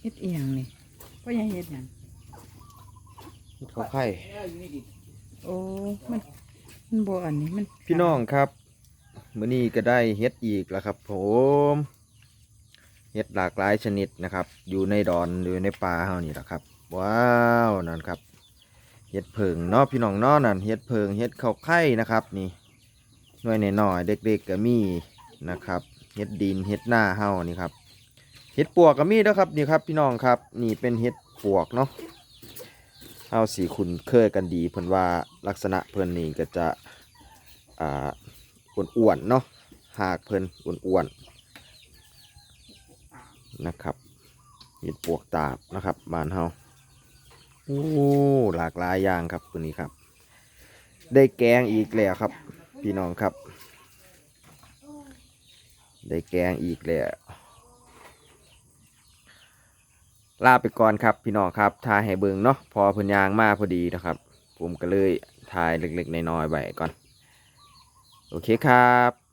เฮ็ดเอียงนี่พ่อยังเฮ็ดหยังเฮ็ดข้าวไข่โอ้มันมันบ่อันนี้มันพี่น้องครับมื้อนี้ก็ได้เฮ็ดอีกแล้วครับ ผมเฮ็ดหลากหลายชนิดนะครับ อยู่ในดอนอยู่ในป่าเฮานี่แหละครับ ว้าวนั่นครับเฮ็ดเพิงเนาะพี่น้องเนาะนั่นเฮ็ดเพิงเฮ็ดข้าวไข่นะครับ นี่หน่วยน้อยๆเด็กๆก็มีนะครับเฮ็ดดินเฮ็ดหน้าเฮานี่ครับ เฮ็ดปวกก็มีด้อครับนี่ครับพี่น้องครับ นี่เป็นเฮ็ดปวกเนาะเฮาสีคุ้นเคยกันดีเพิ่อนว่าลักษณะเพิ่อนนี่ก็จะอ่าอ้วนๆเนาะหากเพิ่อนอ้วนๆนะครับเฮ็ดปวกตาบนะครับบานเฮาโอ้หลากหลายอย่างครับตัวนี้ครับ ได้แกงอีกแล้วครับ พี่น้องครับ ได้แกงอีกแล้ว ลาไปก่อนครับพี่น้องครับทายให้เบิงเนาะพอพื้นยางมาพอดีนะครับ ผมก็เลยทายเล็กๆน้อยๆไปก่อน โอเคครับ